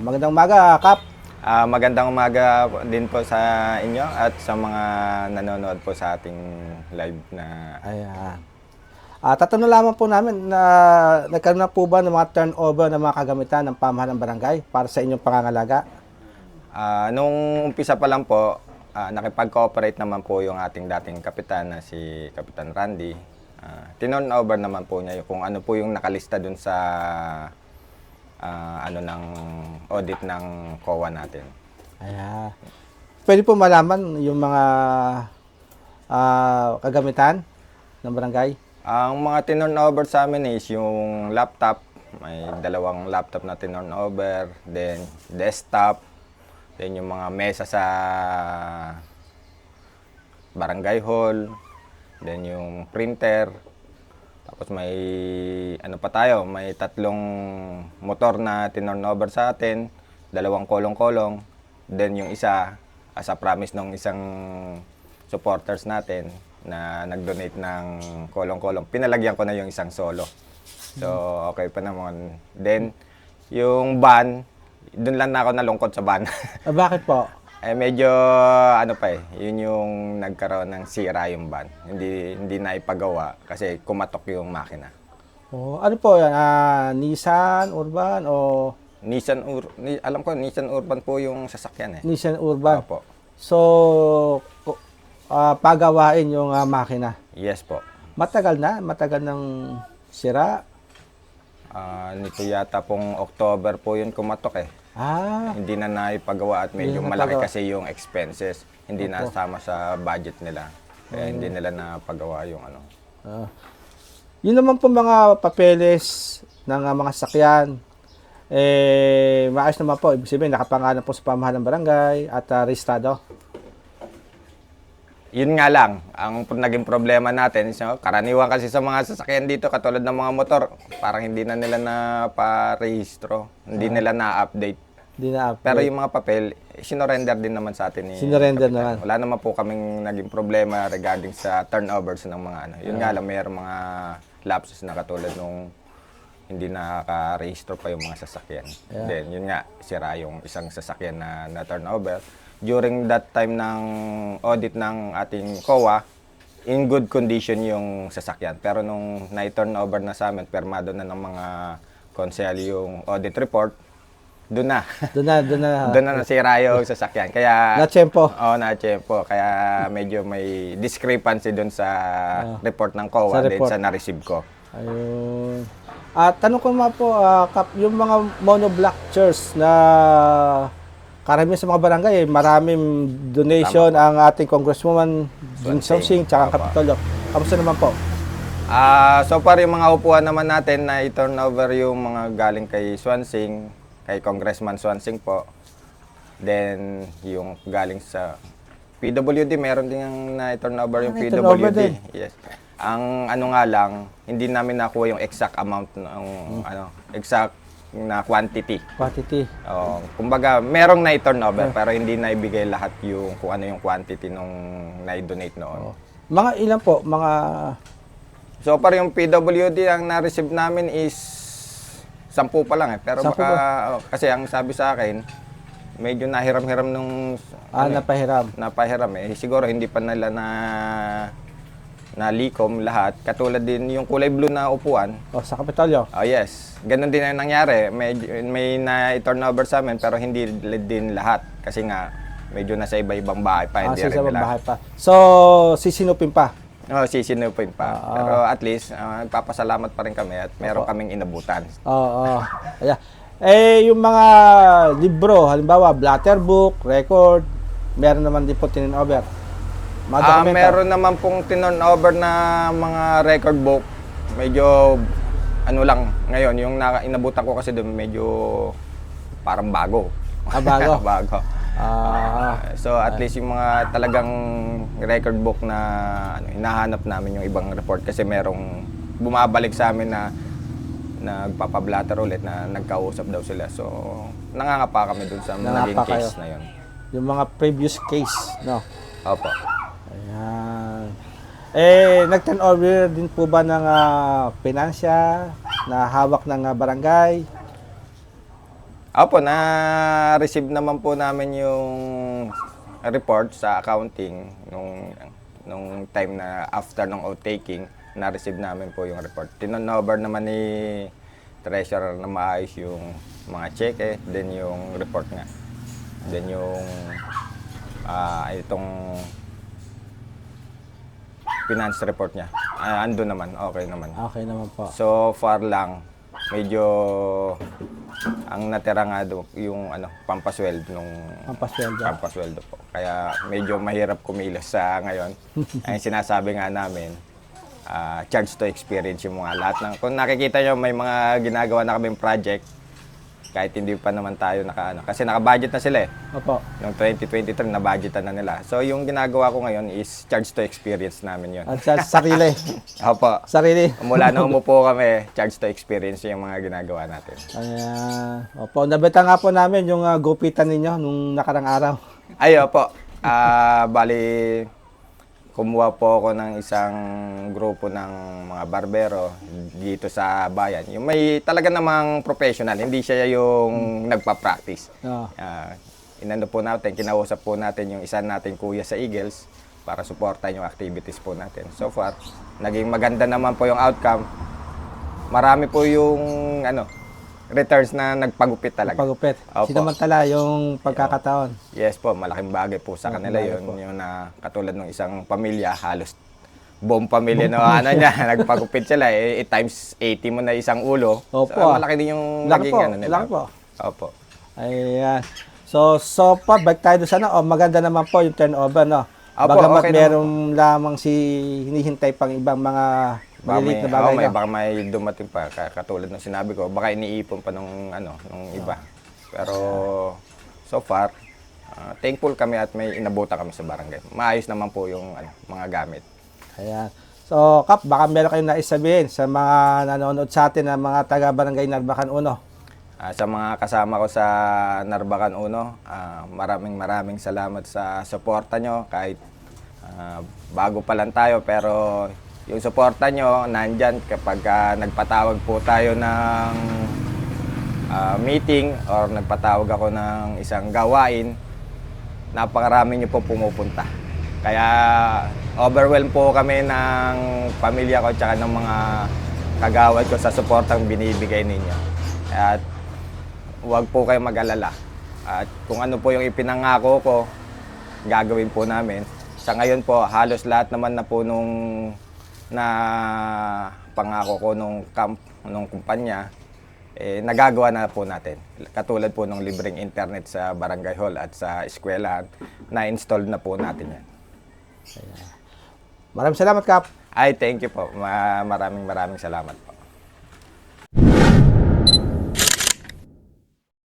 Magandang umaga, Kap. Ah, magandang umaga din po sa inyo at sa mga nanonood po sa ating live na Ayan. Ah, tatanong lamang po namin na nagkaroon na po ba ng mga turnover ng mga kagamitan ng pamahalang barangay para sa inyong pangangalaga? Ah, nung umpisa pa lang po, ah, nakipag-cooperate naman po yung ating dating kapitan na si Kapitan Randy. Uh, tinorn over naman po niya yung kung ano po yung nakalista dun sa ah, ano ng audit ng COA natin. Ayan. Pwede po malaman yung mga ah, kagamitan ng barangay? Ang mga tinorn over sa amin is yung laptop, may dalawang laptop na tinorn over, then desktop, then yung mga mesa sa barangay hall, then yung printer, tapos may ano pa tayo, may tatlong motor na tinorn over sa atin, dalawang kolong-kolong, then yung isa, as a promise ng isang supporters natin na nag-donate ng kolong-kolong. Pinalagyan ko na yung isang solo. So, okay pa naman. Then, yung van, doon lang na ako nalungkot sa van. Ah, bakit po? Eh, medyo, ano pa eh, yun yung nagkaroon ng sira yung van. Hindi, hindi na ipagawa kasi kumatok yung makina. Oh, ano po yan? Ah, Nissan, Urban o Nissan Ur ni, alam ko Nissan Urban po yung sasakyan eh. Nissan Urban? Opo. So, ah, pagawain yung ah, makina. Yes po. Matagal na, matagal ng sira. Ah, nito yata pong October po yun kumatok eh. Ah, Hindi na naipagawa at medyo Hindi na malaki napagawa. kasi yung expenses. Hindi na sama sa budget nila. Kaya hindi nila napagawa yung ano. ah. yun naman po mga papeles ng ah, mga sakyan. Eh, maayos naman po. Ibig sabihin, nakapangalan po sa pamahalang barangay at uh, restado. Yun nga lang, ang naging problema natin, is, oh, karaniwan kasi sa mga sasakyan dito, katulad ng mga motor, parang hindi na nila na parehistro, hindi Ah. nila na-update. Hindi na Pero yung mga papel, sinorender din naman sa atin Sinorender naman. Wala naman po kaming naging problema regarding sa turnovers ng mga ano. Yun Ah. nga lang, mayroong mga lapses na katulad nung hindi nakaka-register pa yung mga sasakyan. Then, yun nga, sira yung isang sasakyan na, na turnover. During that time ng audit ng ating COA, in good condition yung sasakyan. Pero nung na-turnover na sa amin, permado na ng mga konsel yung audit report, doon na. Doon na, doon na. Doon na nasira yung sasakyan. Kaya, Na-tsempo. Oo, na tsempo. Kaya medyo may discrepancy doon sa report ng Sa COA din report. sa na-receive ko. Ayun. At tanong ko nga po, ah, Kap, yung mga monoblock chairs na karamihan sa mga barangay, eh, maraming donation ang ating Congresswoman Jing Song Swansing. tsaka Opo. Kapitolyo. Kamusta naman po? Ah, so far yung mga upuan naman natin na i-turn over yung mga galing kay Swansing, kay Congressman Swansing po. Then yung galing sa PWD, meron din yung na-turn over yung Ah, na-turn over PWD. din. Yes. Ang ano nga lang, hindi namin nakuha yung exact amount ng Hmm. ano, exact na quantity. Quantity. Oh, kumbaga, merong na-turnover pero hindi na ibigay lahat yung kung ano yung quantity nung na-donate noon. Mga ilan po? Mga So far yung PWD ang na-receive namin is sampu pa lang eh. Pero Sampu baka, oh, kasi ang sabi sa akin, medyo nahiram-hiram nung ah, ano eh, napahiram. napahiram eh. Siguro hindi pa nila na nalikom lahat. Katulad din yung kulay blue na upuan. O, sa Kapitolyo. Oh yes, ganun din ang nangyari. May, may na-turnover sa amin pero hindi din lahat. Kasi nga, medyo nasa iba-ibang bahay pa. Ah, Hindi sa nila. bahay pa. So, sisinupin pa. Oh, sisinupin pa. Ah. Pero at least, uh, papasalamat pa rin kami at meron kaming inabutan. Oo. Ayan. Eh, yung mga libro, halimbawa, blatter book, record, meron naman din po tinin over. Ah, dokumento. meron naman pong tinon over na mga record book. Medyo ano lang ngayon, yung na, inabutan ko kasi doon medyo parang bago. Ah, bago? bago. Ah, So at least yung mga talagang record book na ano, hinahanap namin yung ibang report kasi merong bumabalik sa amin na nagpapablatter ulit na nagkausap daw sila. So nangangapa kami dun sa Nangapa naging case kayo. na yun. yung mga previous case, no? Opo. Eh, nag-turn over din po ba ng ah, finansya na hawak ng ah, barangay? Opo, na-receive naman po namin yung report sa accounting nung nung time na after ng outtaking, na-receive namin po yung report. Tinonover naman ni treasurer na maayos yung mga cheque, then yung report nga. Then yung ah itong finance report niya. Ah, ando naman, okay naman. Okay naman po. So far lang, medyo ang natira nga do, yung ano, pampasweldo nung Pampasweldo. pampasweldo po. Kaya medyo mahirap kumilos sa ngayon. Ang sinasabi nga namin, ah, charge to experience yung mga lahat ng kung nakikita nyo may mga ginagawa na kaming project kahit hindi pa naman tayo naka ano, kasi naka-budget na sila eh. Opo. Noong 2023 na budgetan na nila. So yung ginagawa ko ngayon is charge to experience namin 'yon. At sa sarili. Opo. sarili. Mula na umupo kami, charge to experience yung mga ginagawa natin. Ayan. Opo, nabita nga po namin yung uh, gupitan ninyo nung nakarang araw. Ay, opo. Ah, bali, kumuha po ako ng isang grupo ng mga barbero dito sa bayan. Yung may talaga namang professional, hindi siya yung nagpa-practice. Oo. Ah, inano po natin, kinausap po natin yung isa nating kuya sa Eagles para suportahan yung activities po natin. So far, naging maganda naman po yung outcome. Marami po yung ano, returns na nagpagupit talaga. Pagupit. Opo. Sinamantala yung pagkakataon. Yes po, malaking bagay po sa Malaking kanila bagay yun. po. Yung na katulad ng isang pamilya, halos buong pamilya no ano niya, nagpagupit sila eh, eh, times 80 mo na isang ulo. Opo. So, malaki din yung Laki naging po, ano nila. laki po. Opo. Ayan. So, so pa, balik tayo doon sana. Oh, maganda naman po yung turnover, no? Opo, Bagamat okay naman meron lamang si hinihintay pang ibang mga Baka maliliit may, na bagay. oh, may, baka may dumating pa, ka- katulad ng sinabi ko, baka iniipon pa nung, ano, nung iba. Pero so far, ah, thankful kami at may inabutan kami sa barangay. Maayos naman po yung ano, mga gamit. Ayan. So, Kap, baka meron kayong naisabihin sa mga nanonood sa atin na mga taga-barangay Narbacan Uno. Ah, sa mga kasama ko sa Narbacan Uno, ah, maraming maraming salamat sa suporta nyo. Kahit ah, bago pa lang tayo, pero yung suporta nyo nandyan kapag ah, nagpatawag po tayo ng ah, meeting or nagpatawag ako ng isang gawain, napakarami nyo po pumupunta. Kaya overwhelmed po kami ng pamilya ko at ng mga kagawad ko sa suportang binibigay ninyo. At huwag po kayong mag-alala. At kung ano po yung ipinangako ko, gagawin po namin. Sa ngayon po, halos lahat naman na po nung na pangako ko nung camp, nung kumpanya, eh, nagagawa na po natin. Katulad po ng libreng internet sa barangay hall at sa eskwelahan, na-install na po natin yan. Maraming salamat, Kap. Ay, thank you po. Ma- maraming maraming salamat po.